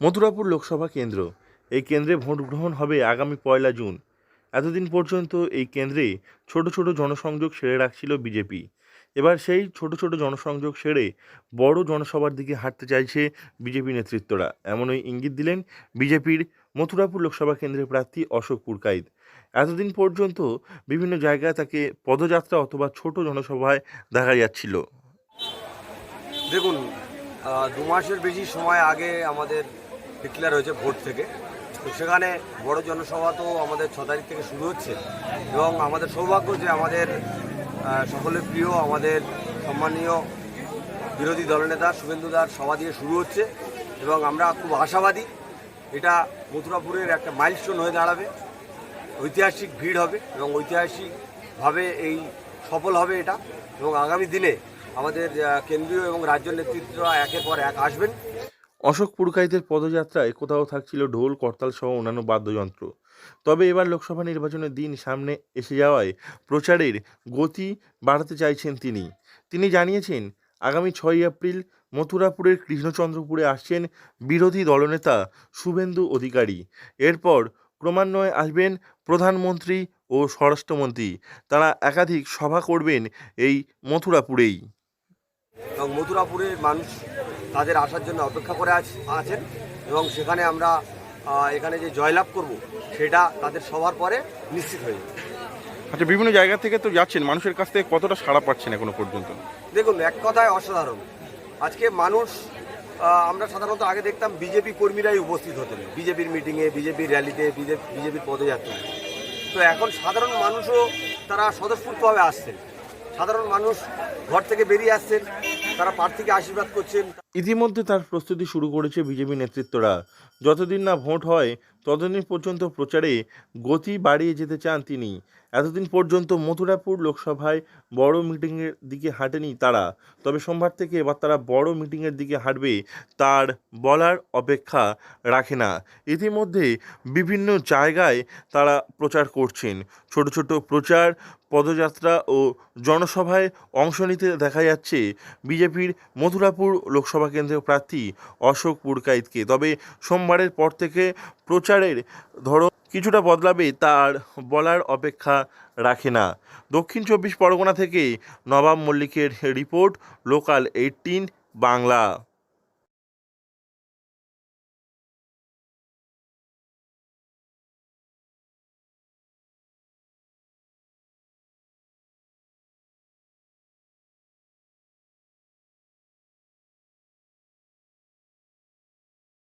মথুরাপুর লোকসভা কেন্দ্র। এই কেন্দ্রে ভোট গ্রহণ হবে আগামী পয়লা জুন। এতদিন পর্যন্ত এই কেন্দ্রে ছোট ছোট জনসংযোগ সেরে রাখছিল বিজেপি। এবার সেই ছোট ছোট জনসংযোগ সেরে বড় জনসভার দিকে হাঁটতে চাইছে বিজেপি নেতৃত্বরা। এমনই ইঙ্গিত দিলেন বিজেপির মথুরাপুর লোকসভা কেন্দ্রের প্রার্থী অশোক পুরকাইত। এতদিন পর্যন্ত বিভিন্ন জায়গায় তাকে পদযাত্রা অথবা ছোট জনসভায় দেখা যাচ্ছিল। দেখুন দু মাসের বেশি সময় আগে আমাদের ডিক্লেয়ার হয়েছে ভোট থেকে। তো সেখানে বড় জনসভা তো আমাদের ছ তারিখ থেকে শুরু হচ্ছে এবং আমাদের সৌভাগ্য যে আমাদের সকলের প্রিয়, আমাদের সম্মানীয় বিরোধী দলনেতা শুভেন্দু শুভেন্দুদার সভা দিয়ে শুরু হচ্ছে এবং আমরা খুব আশাবাদী এটা মথুরাপুরের একটা মাইলস্টোন হয়ে দাঁড়াবে। ঐতিহাসিক ভিড় হবে এবং ঐতিহাসিকভাবে এই সফল হবে এটা এবং আগামী দিনে আমাদের কেন্দ্রীয় এবং রাজ্য নেতৃত্বরা একের পর এক আসবেন। অশোক পুরকাইতের পদযাত্রায় কোথাও থাকছিল ঢোল, করতাল সহ অন্যান্য বাদ্যযন্ত্র। তবে এবার লোকসভা নির্বাচনের দিন সামনে এসে যাওয়ায় প্রচারের গতি বাড়াতে চাইছেন তিনি। তিনি জানিয়েছেন, আগামী ছয়ই এপ্রিল মথুরাপুরের কৃষ্ণচন্দ্রপুরে আসছেন বিরোধী দলনেতা শুভেন্দু অধিকারী। এরপর ক্রমান্বয়ে আসবেন প্রধানমন্ত্রী ও স্বরাষ্ট্রমন্ত্রী। তারা একাধিক সভা করবেন এই মথুরাপুরেই। এবং মথুরাপুরের মানুষ তাদের আসার জন্য অপেক্ষা করে আছ- আছেন এবং সেখানে আমরা এখানে যে জয়লাভ করব সেটা তাদের সবার পরে নিশ্চিত হয়ে যাবে। আচ্ছা বিভিন্ন জায়গা থেকে তো যাচ্ছেন মানুষের কাছ থেকে কতটা সাড়া পাচ্ছেন এখনও পর্যন্ত? দেখুন এক কথায় অসাধারণ। আজকে মানুষ আমরা সাধারণত আগে দেখতাম বিজেপি কর্মীরাই উপস্থিত হতেন বিজেপির মিটিংয়ে বিজেপির র্যালিতে বিজেপির পদযাত্রায়। তো এখন সাধারণ মানুষও তারা স্বতঃস্ফূর্তভাবে আসছেন। সাধারণ মানুষ ঘর থেকে বেরিয়ে আসছেন। তারা প্রার্থীকে আশীর্বাদ করছেন। ইতিমধ্যে তার প্রস্তুতি শুরু করেছে বিজেপি নেতৃত্বরা। যতদিন না ভোট হয়, ততদিন পর্যন্ত প্রচারে গতি বাড়িয়ে যেতে চান তিনি। এতদিন পর্যন্ত মথুরাপুর লোকসভায় বড় মিটিংয়ের দিকে হাঁটেনি তারা। তবে সোমবার থেকে এবার তারা বড় মিটিংয়ের দিকে হাঁটবে তার বলার অপেক্ষা রাখে না। ইতিমধ্যে বিভিন্ন জায়গায় তারা প্রচার করছেন। ছোট ছোট প্রচার, পদযাত্রা ও জনসভায় অংশ নিতে দেখা যাচ্ছে বিজেপির মথুরাপুর লোকসভা কেন্দ্রের প্রার্থী অশোক পুরকাইতকে। তবে সোমবারের পর থেকে প্রচারের ধরো কিছুটা বদলাবে তার বলার অপেক্ষা রাখে না। দক্ষিণ চব্বিশ পরগনা থেকে নবাব মল্লিকের রিপোর্ট, লোকাল এইটিন বাংলা।